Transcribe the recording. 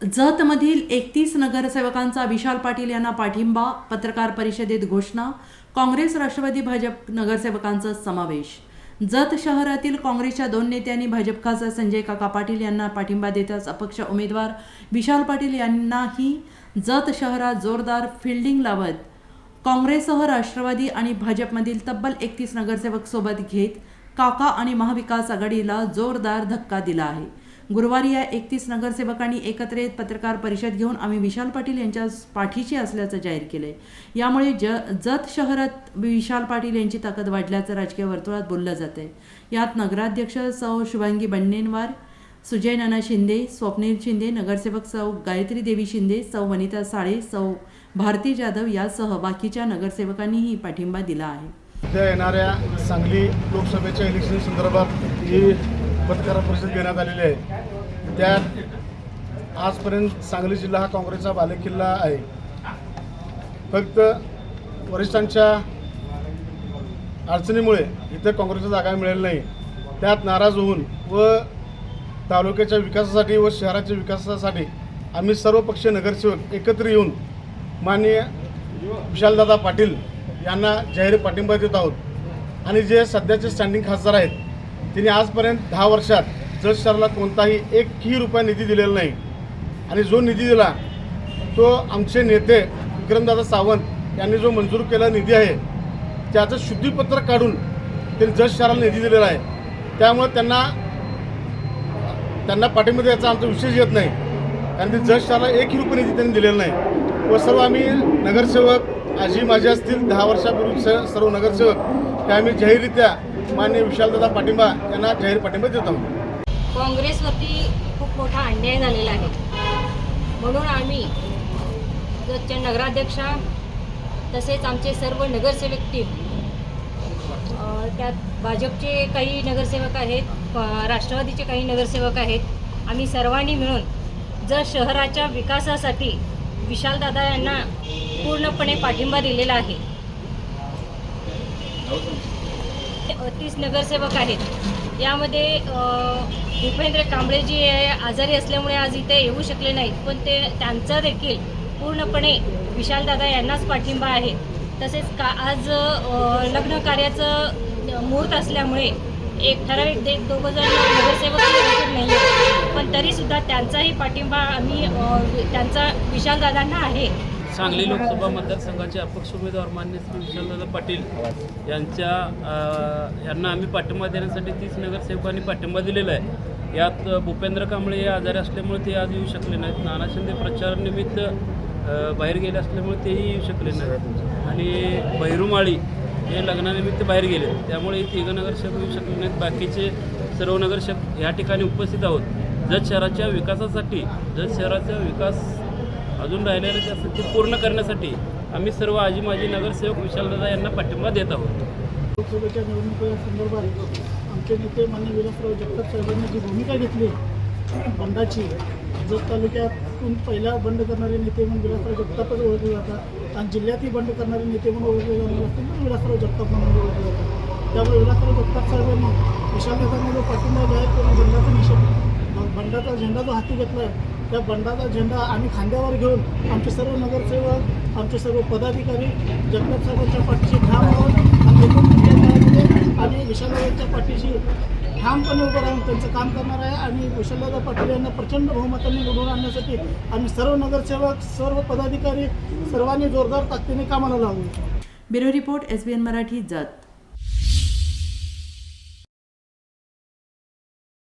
जतमधील एकतीस नगरसेवकांचा विशाल पाटील यांना पाठिंबा पत्रकार परिषदेत घोषणा काँग्रेस राष्ट्रवादी भाजप नगरसेवकांचा समावेश. जत शहरातील काँग्रेसच्या दोन नेत्यांनी भाजप खासदार संजय काका पाटील यांना पाठिंबा देताच अपक्ष उमेदवार विशाल पाटील यांनाही जत शहरात जोरदार फिल्डिंग लावत काँग्रेससह राष्ट्रवादी आणि भाजपमधील तब्बल एकतीस नगरसेवक सोबत घेत काका आणि महाविकास आघाडीला जोरदार धक्का दिला आहे. गुरुवारी या एकतीस नगरसेवकांनी एकत्र येत पत्रकार परिषद घेऊन आम्ही विशाल पाटील यांच्या पाठीशी असल्याचं जाहीर केलंय. यामुळे ज जत शहरात विशाल पाटील यांची ताकद वाढल्याचं राजकीय वर्तुळात बोललं जात आहे यात नगराध्यक्ष सौ शुभांगी बन्नेनवार सुजय नाना शिंदे स्वप्नील शिंदे नगरसेवक सौ गायत्री देवी शिंदे सौ वनिता साळे सौ भारती जाधव यासह बाकीच्या नगरसेवकांनीही पाठिंबा दिला आहे. उद्या येणाऱ्या सांगली लोकसभेच्या इलेक्शन संदर्भात जी पत्रकार परिषद घेण्यात आलेली आहे. त्यात आजपर्यंत सांगली जिल्हा हा काँग्रेसचा बालेकिल्ला आहे. फक्त वरिष्ठांच्या अडचणीमुळे इथं काँग्रेसच्या जागा मिळेल नाही. त्यात नाराज होऊन व तालुक्याच्या विकासासाठी व शहराच्या विकासासाठी आम्ही सर्व पक्षीय नगरसेवक एकत्र येऊन माननीय विशालदादा पाटील यांना जाहीर पाठिंबा देत आहोत. आणि जे सध्याचे स्टँडिंग खासदार आहेत त्यांनी आजपर्यंत दहा वर्षात जज सरला कोणताही एकही रुपया निधी दिलेला नाही. आणि जो निधी दिला तो आमचे नेते विक्रमदादा सावंत यांनी जो मंजूर केलेला निधी आहे त्याचं शुद्धीपत्र काढून त्यांनी जज शहराला निधी दिलेला आहे. त्यामुळे त्यांना त्यांना पाठिंबा द्यायचा आमचा विशेष येत नाही. कारण ते जज शहराला एकही रुपये निधी त्यांनी दिलेला नाही. व सर्व आम्ही नगरसेवक आजी माझे असतील दहा वर्षापूर्वी स- सर्व नगरसेवक ते आम्ही जाहीररित्या मान्य विशालदादा पाठिंबा यांना जाहीर पाठिंबा देत. आहोत काँग्रेसवरती खूप मोठा अन्याय झालेला आहे. म्हणून आम्ही जतच्या नगराध्यक्षा तसेच आमचे सर्व नगरसेवक टीम त्यात भाजपचे काही नगरसेवक आहेत राष्ट्रवादीचे काही नगरसेवक आहेत. आम्ही सर्वांनी मिळून जर शहराच्या विकासासाठी विशालदादा यांना पूर्णपणे पाठिंबा दिलेला आहे. तीस नगरसेवक आहेत. यामध्ये भूपेंद्र कांबळेजी हे आजारी असल्यामुळे आज इथे येऊ शकले नाहीत. पण ते त्यांचा देखील पूर्णपणे विशालदादा यांनाच पाठिंबा आहे. तसेच का आज लग्न कार्याचं मुहूर्त असल्यामुळे एक ठराविक दे दोघं जण नगरसेवक नाही आहेत. पण तरीसुद्धा त्यांचाही पाठिंबा आम्ही त्यांचा विशालदादांना आहे. सांगली लोकसभा मतदारसंघाचे अपक्ष उमेदवार मान्य श्री विशालदादा पाटील यांच्या यांना आम्ही पाठिंबा देण्यासाठी तीस नगरसेवकांनी पाठिंबा दिलेला आहे. यात भूपेंद्र कांबळे हे आजारी असल्यामुळे ते आज येऊ शकले नाहीत. नाना शिंदे प्रचारानिमित्त बाहेर गेले असल्यामुळे तेही येऊ शकले नाहीत. आणि भैरुमाळी हे लग्नानिमित्त बाहेर गेले. त्यामुळे हे तिघं नगरसेवक येऊ शकले नाहीत. बाकीचे सर्व नगरसेवक या ठिकाणी उपस्थित आहोत. जत शहराच्या विकासासाठी जत शहराचा विकास अजून राहिलेले जे ते पूर्ण करण्यासाठी आम्ही सर्व आजी माजी नगरसेवक विशालदादा यांना पाठिंबा देत आहोत. लोकसभेच्या निवडणुकीच्या संदर्भात आमचे नेते मान्य विलासराव जगताप साहेबांनी जी भूमिका घेतली बंडाची जत तालुक्यातून पहिला बंड करणारे नेते म्हणून विलासराव जगतापच ओळखले जातात आणि जिल्ह्यातही बंड करणारे नेते म्हणून ओळखले जाणार असतील म्हणून विलासराव जगताप म्हणून ओळखले जातात. त्यामुळे विलासराव जगताप साहेबांनी विशालदादांना जो पाठिंबा जाहीर करून बंडाचा निषेध बंडाचा झेंडा जो हाती घेतला त्या बंडाचा झेंडा आम्ही खांद्यावर घेऊन आमचे सर्व नगरसेवक आमचे सर्व पदाधिकारी जगताप साहेबांच्या पाठीशी ठाम आहोत. आणि विशालदाच्या पाठीशी ठामपणे उभं राहून त्यांचं काम करणार आहे आणि विशालदादा पाटील यांना प्रचंड बहुमताने निवडून आणण्यासाठी आम्ही सर्व नगरसेवक सर्व पदाधिकारी सर्वांनी जोरदार ताकदीने कामाला लागू bureau report S B N Marathi Jath.